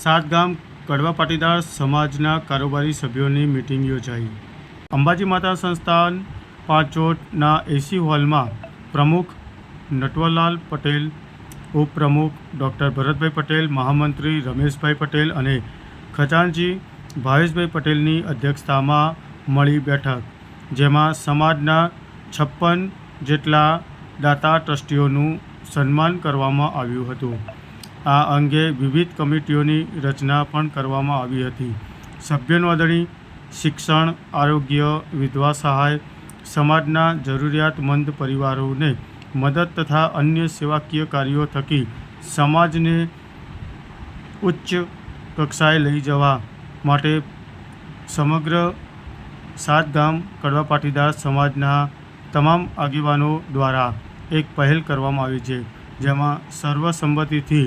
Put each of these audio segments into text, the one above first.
સાતગામ કડવા પાટીદાર સમાજના કારોબારી સભ્યોની મિટિંગ યોજાઈ. અંબાજી માતા સંસ્થાન પાંચોટના એસી હોલમાં પ્રમુખ નટવરલાલ પટેલ, ઉપપ્રમુખ ડૉક્ટર ભરતભાઈ પટેલ, મહામંત્રી રમેશભાઈ પટેલ અને ખજાનજી ભાવેશભાઈ પટેલની અધ્યક્ષતામાં મળી બેઠક, જેમાં સમાજના છપ્પન જેટલા દાતા ટ્રસ્ટીઓનું સન્માન કરવામાં આવ્યું હતું. આ અંગે વિવિધ કમિટીઓની રચના પણ કરવામાં આવી હતી. સભ્ય શિક્ષણ, આરોગ્ય, વિધવા સહાય, સમાજના જરૂરિયાતમંદ પરિવારોને મદદ તથા અન્ય સેવાકીય કાર્યો થકી સમાજને ઉચ્ચ કક્ષાએ લઈ જવા માટે સમગ્ર સાત ગામ કડવા પાટીદાર સમાજના તમામ આગેવાનો દ્વારા એક પહેલ કરવામાં આવી છે, જેમાં સર્વસંમતિથી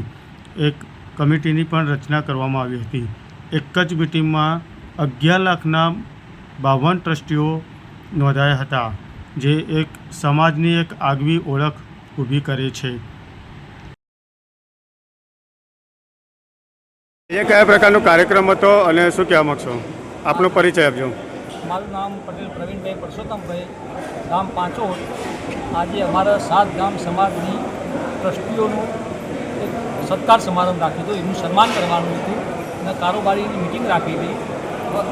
એક કમિટીની પણ રચના કરવામાં આવી હતી. એક જ મિટિંગમાં અગિયાર લાખના બાવન ટ્રસ્ટીઓ નોંધાયા હતા જે એક સમાજની એક આગવી ઓળખ ઊભી કરે છે. એ કયા પ્રકારનો કાર્યક્રમ હતો અને શું કહેવા માગશો? આપનો પરિચય આપજો. મારું નામ પટેલ પ્રવીણભાઈ પરસોત્તમભાઈ ગામ પાંચોટ આજે અમારા સાત ગામ સમાજની ટ્રસ્ટીઓનું સત્કાર સમારંભ રાખ્યો હતો. એનું સન્માન કરવાનું હતું. અને કારોબારીની મિટિંગ રાખી હતી.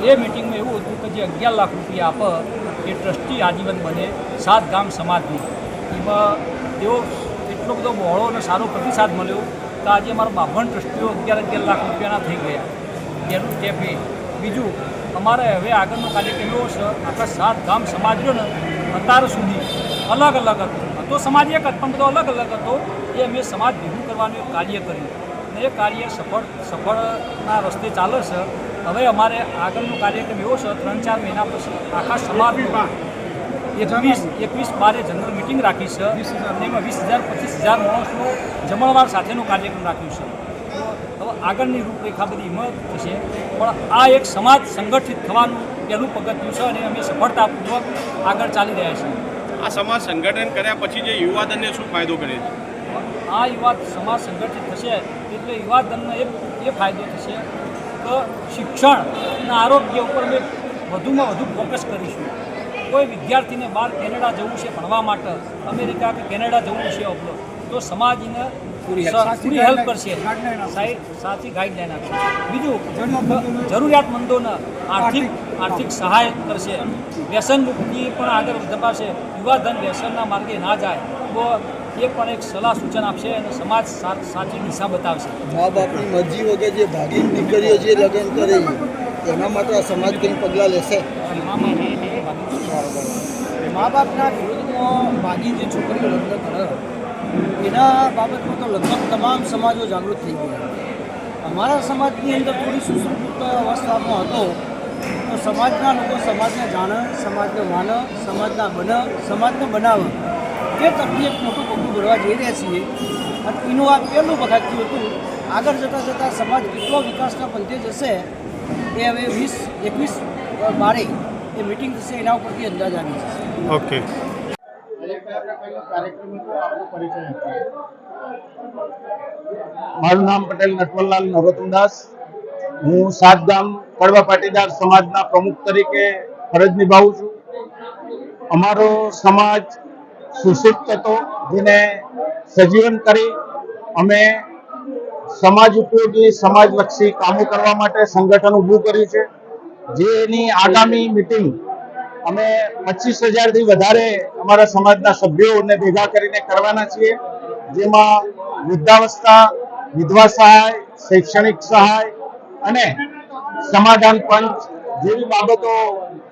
એ મિટિંગમાં એવું હતું કે જે અગિયાર લાખ રૂપિયા આપે એ ટ્રસ્ટી આજીવન બને સાત ગામ સમાજની. એમાં તેઓ એટલો બધો બહોળો અને સારો પ્રતિસાદ મળ્યો કે આજે અમારા બાભણ ટ્રસ્ટીઓ અગિયાર અગિયાર લાખ રૂપિયાના થઈ ગયા. એનું એ બીજું, અમારે હવે આગળનો કાર્યક્રમ એવો છે, આખા સાત ગામ સમાજનો અત્યાર સુધી અલગ અલગ હતો. હતો સમાજ એક જ પણ બધો અલગ અલગ હતો. એ અમે સમાજ ભેગું કરવાનું એક કાર્ય કર્યું. અને એ કાર્ય સફળ સફળના રસ્તે ચાલે છે. હવે અમારે આગળનો કાર્યક્રમ એવો છે ત્રણ ચાર મહિના પછી આખા સમાજમાં એકવીસ એકવીસ બારે જનરલ મિટિંગ રાખી છે. એમાં વીસ હજાર પચીસ હજાર માણસનો જમણવાર સાથેનો કાર્યક્રમ રાખ્યું છે. તો હવે આગળની રૂપરેખા બધી હિંમત થશે. પણ આ એક સમાજ સંગઠિત થવાનું પહેલું પગથિયું છે અને અમે સફળતાપૂર્વક આગળ ચાલી રહ્યા છીએ. આ સમાજ સંગઠન કર્યા પછી જે યુવાધનને શું ફાયદો કરે છે? આ યુવા સમાજ સંગઠિત થશે એટલે યુવાધનનો એ એ ફાયદો થશે કે શિક્ષણ અને આરોગ્ય ઉપર અમે વધુમાં વધુ ફોકસ કરીશું. કોઈ વિદ્યાર્થીને બહાર કેનેડા જવું છે ભણવા માટે, અમેરિકા કે કેનેડા જવું છે તો સમાજ એને પૂરી હેલ્પ કરશે. સાચી ગાઈડલાઈન આપશે. બીજું જરૂરિયાતમંદોને આર્થિક આર્થિક સહાય કરશે. વ્યસન મુક્તિ પણ આગળ ધપાશે યુવાધન વ્યસનના માર્ગે ના જાય તો એ પણ એક સલાહ સૂચન આપશે અને સમાજ સાચી દિશા બતાવશે. મા બાપની મરજી વગર જે ભાગી દીકરીઓ જે લગ્ન કરે એના માટે આ સમાજ કંઈ પગલાં લેશે? મા બાપના વિરોધમાં ભાગી જે છોકરીઓ લગ્ન કરે એના બાબતમાં તો લગભગ તમામ સમાજો જાગૃત થઈ ગયા. અમારા સમાજની અંદર થોડી સુસંસ્કૃત અવસ્થામાં હતો, તો સમાજના લોકો સમાજને જાણે, સમાજને માને, સમાજના બને, સમાજને બનાવે. તે તરફી એક મોટું પગલું ભરવા જઈ રહ્યા છીએ. અને એનું આ પહેલું પગથિયું હતું, આગળ જતાં જતાં સમાજ કેટલો વિકાસના પંથે જશે, એ હવે વીસ, એકવીસ બારે એ મિટિંગ થશે એના ઉપરથી અંદાજ આવી જશે. ઓકે મારું નામ પટેલ નટવરલાલ નરોત્તમદાસ હું સાત કડવા પાટીદાર સમાજના પ્રમુખ તરીકે ફરજ નિભાવું છું. અમારો સમાજ સુષુપ્ત હતો, જેને સજીવન કરી અમે સમાજ ઉપયોગી, સમાજલક્ષી કામો કરવા માટે સંગઠન ઊભું કર્યું છે. જેની આગામી મિટિંગ અમે પચીસ હજારથી વધારે અમારા સમાજના સભ્યોને ભેગા કરીને કરવાના છીએ, જેમાં વૃદ્ધાવસ્થા, વિધવા સહાય, શૈક્ષણિક સહાય અને સમાધાન પંચ જેવી બાબતો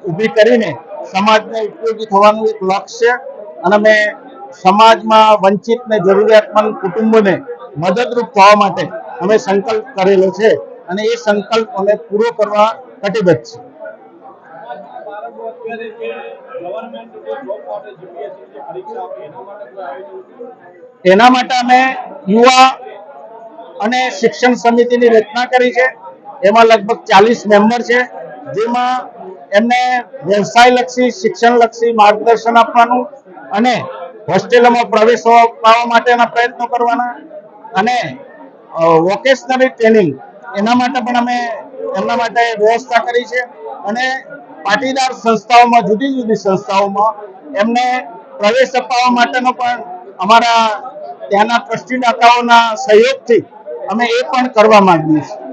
ઊભી કરીને સમાજને ઉપયોગી થવાનું એક લક્ષ્ય અને અમે સમાજમાં વંચિત ને જરૂરિયાતમંદ કુટુંબોને મદદરૂપ થવા માટે અમે સંકલ્પ કરેલો છે અને એ સંકલ્પ અમે પૂરો કરવા કટિબદ્ધ છે એના માટે અમે યુવા અને શિક્ષણ સમિતિની રચના કરી છે. એમાં લગભગ ચાલીસ મેમ્બર છે, જેમાં એમને વ્યવસાયલક્ષી, શિક્ષણલક્ષી માર્ગદર્શન આપવાનું અને હોસ્ટેલોમાં પ્રવેશ અપાવવા માટેના પ્રયત્નો કરવાના અને વોકેશનલી ટ્રેનિંગ એના માટે પણ અમે એમના માટે વ્યવસ્થા કરી છે. અને પાટીદાર સંસ્થાઓમાં, જુદી જુદી સંસ્થાઓમાં એમને પ્રવેશ અપાવવા માટેનો પણ અમારા ત્યાંના ટ્રસ્ટી દાતાઓના સહયોગથી અમે એ પણ કરવા માંગીએ છીએ.